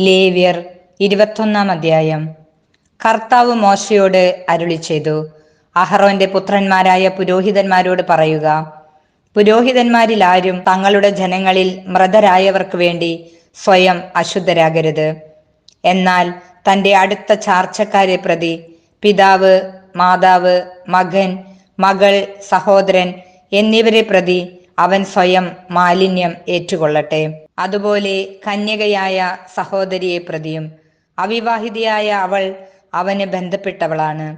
ലേവ്യർ ഇരുപത്തൊന്നാം അധ്യായം. കർത്താവ് മോശയോട് അരുളി ചെയ്തു അഹറോന്റെ പുത്രന്മാരായ പുരോഹിതന്മാരോട് പറയുക പുരോഹിതന്മാരിൽ ആരും തങ്ങളുടെ ജനങ്ങളിൽ മൃതരായവർക്ക് വേണ്ടി സ്വയം അശുദ്ധരാകരുത്. എന്നാൽ തന്റെ അടുത്ത ചാർച്ചക്കാരെ പ്രതി പിതാവ് മാതാവ് മകൻ മകൾ സഹോദരൻ എന്നിവരെ പ്രതി അവൻ സ്വയം മാലിന്യം ഏറ്റുകൊള്ളട്ടെ. അതുപോലെ കന്യകയായ സഹോദരിയെ പ്രതിയും. അവിവാഹിതയായ അവൾ അവന് ബന്ധപ്പെട്ടവളാണ്.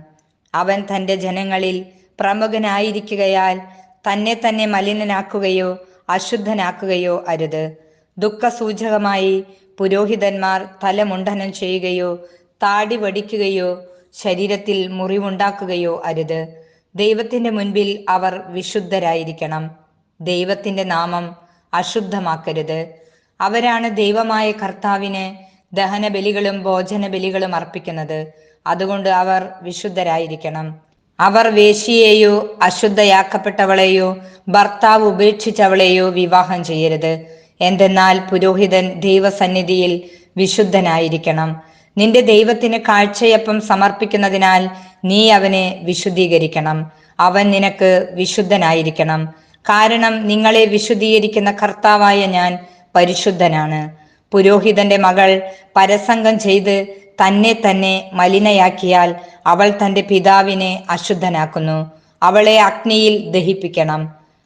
അവൻ തന്റെ ജനങ്ങളിൽ പ്രമുഖനായിരിക്കുകയാൽ തന്നെ തന്നെ മലിനനാക്കുകയോ അശുദ്ധനാക്കുകയോ അരുത്. ദുഃഖസൂചകമായി പുരോഹിതന്മാർ തലമുണ്ഡനം ചെയ്യുകയോ താടി വടിക്കുകയോ ശരീരത്തിൽ മുറിവുണ്ടാക്കുകയോ അരുത്. ദൈവത്തിന്റെ മുൻപിൽ അവർ വിശുദ്ധരായിരിക്കണം. ദൈവത്തിന്റെ നാമം അശുദ്ധമാക്കരുത്. അവരാണ് ദൈവമായ കർത്താവിന് ദഹന ബലികളും ഭോജന ബലികളും അർപ്പിക്കുന്നത്. അതുകൊണ്ട് അവർ വിശുദ്ധരായിരിക്കണം. അവർ വേശിയെയോ അശുദ്ധയാക്കപ്പെട്ടവളെയോ ഭർത്താവ് ഉപേക്ഷിച്ചവളെയോ വിവാഹം ചെയ്യരുത്. എന്തെന്നാൽ പുരോഹിതൻ ദൈവസന്നിധിയിൽ വിശുദ്ധനായിരിക്കണം. നിന്റെ ദൈവത്തിന് കാഴ്ചയപ്പം സമർപ്പിക്കുന്നതിനാൽ നീ അവനെ വിശുദ്ധീകരിക്കണം. അവൻ നിനക്ക് വിശുദ്ധനായിരിക്കണം. കാരണം നിങ്ങളെ വിശുദ്ധീകരിക്കുന്ന കർത്താവായ ഞാൻ പരിശുദ്ധനാണ്. പുരോഹിതന്റെ മകൾ പരസംഗം ചെയ്ത് തന്നെ തന്നെ മലിനയാക്കിയാൽ അവൾ തന്റെ പിതാവിനെ അശുദ്ധനാക്കുന്നു. അവളെ അഗ്നിയിൽ ദഹിപ്പിക്കണം.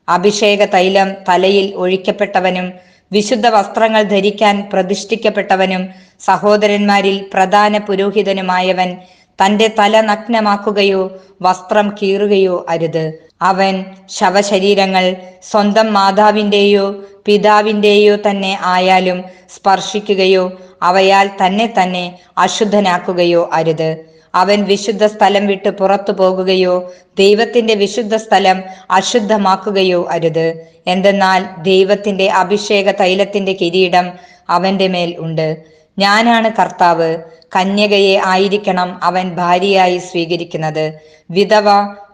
അഭിഷേക തൈലം തലയിൽ ഒഴിക്കപ്പെട്ടവനും വിശുദ്ധ വസ്ത്രങ്ങൾ ധരിക്കാൻ പ്രതിഷ്ഠിക്കപ്പെട്ടവനും സഹോദരന്മാരിൽ പ്രധാന പുരോഹിതനുമായവൻ തന്റെ തല നഗ്നമാക്കുകയോ വസ്ത്രം കീറുകയോ അരുത്. അവൻ ശവശരീരങ്ങൾ സ്വന്തം മാതാവിന്റെയോ പിതാവിന്റെയോ തന്നെ ആയാലും സ്പർശിക്കുകയോ അവയാൽ തന്നെ തന്നെ അശുദ്ധനാക്കുകയോ അരുത്. അവൻ വിശുദ്ധ സ്ഥലം വിട്ട് പുറത്തു പോകുകയോ ദൈവത്തിന്റെ വിശുദ്ധ സ്ഥലം അശുദ്ധമാക്കുകയോ അരുത്. എന്തെന്നാൽ ദൈവത്തിന്റെ അഭിഷേക തൈലത്തിന്റെ കിരീടം അവന്റെ മേൽ ഉണ്ട്. ഞാനാണ് കർത്താവ്. കന്യകയെ ആയിരിക്കണം അവൻ ഭാര്യയായി സ്വീകരിക്കുന്നത്. വിധവ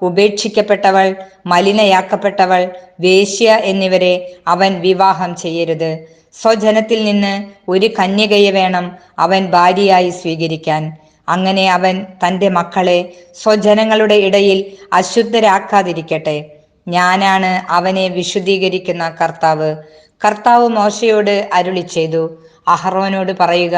ഉപേക്ഷിക്കപ്പെട്ടവൾ മലിനയാക്കപ്പെട്ടവൾ വേശ്യ എന്നിവരെ അവൻ വിവാഹം ചെയ്യരുത്. സ്വജനത്തിൽ നിന്ന് ഒരു കന്യകയെ വേണം അവൻ ഭാര്യയായി സ്വീകരിക്കാൻ. അങ്ങനെ അവൻ തന്റെ മക്കളെ സ്വജനങ്ങളുടെ ഇടയിൽ അശുദ്ധരാക്കാതിരിക്കട്ടെ. ഞാനാണ് അവനെ വിശുദ്ധീകരിക്കുന്ന കർത്താവ്. കർത്താവ് മോശയോട് അരുളി ചെയ്തു. അഹറോനോട് പറയുക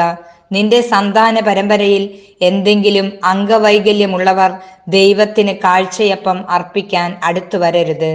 നിന്റെ സന്താന പരമ്പരയിൽ എന്തെങ്കിലും അംഗവൈകല്യമുള്ളവർ ദൈവത്തിന് കാഴ്ചയപ്പം അർപ്പിക്കാൻ അടുത്തു വരരുത്.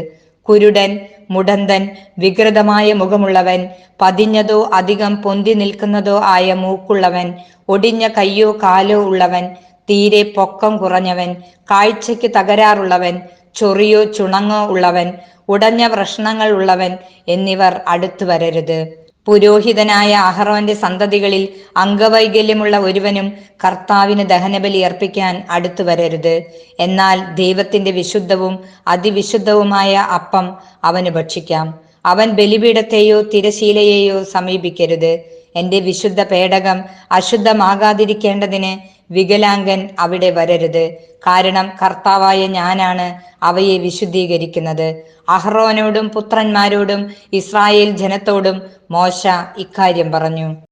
കുരുടൻ മുടന്തൻ വികൃതമായ മുഖമുള്ളവൻ പതിഞ്ഞതോ അധികം പൊന്തി നിൽക്കുന്നതോ ആയ മൂക്കുള്ളവൻ ഒടിഞ്ഞ കയ്യോ കാലോ ഉള്ളവൻ തീരെ പൊക്കം കുറഞ്ഞവൻ കാഴ്ചയ്ക്ക് തകരാറുള്ളവൻ ചൊറിയോ ചുണങ്ങോ ഉള്ളവൻ ഉടഞ്ഞ പ്രശ്നങ്ങൾ ഉള്ളവൻ എന്നിവർ അടുത്തു വരരുത്. പുരോഹിതനായ അഹറോന്റെ സന്തതികളിൽ അംഗവൈകല്യമുള്ള ഒരുവനും കർത്താവിന് ദഹനബലി അർപ്പിക്കാൻ അടുത്തു വരരുത്. എന്നാൽ ദൈവത്തിന്റെ വിശുദ്ധവും അതിവിശുദ്ധവുമായ അപ്പം അവന് ഭക്ഷിക്കാം. അവൻ ബലിപീഠത്തെയോ തിരശീലയെയോ സമീപിക്കരുത്. എന്റെ വിശുദ്ധ പേടകം അശുദ്ധമാകാതിരിക്കേണ്ടതിന് വികലാംഗൻ അവിടെ വരരുത്. കാരണം കർത്താവായ ഞാനാണ് അവയെ വിശുദ്ധീകരിക്കുന്നത്. അഹ്റോനോടും പുത്രന്മാരോടും ഇസ്രായേൽ ജനത്തോടും മോശ ഇക്കാര്യം പറഞ്ഞു.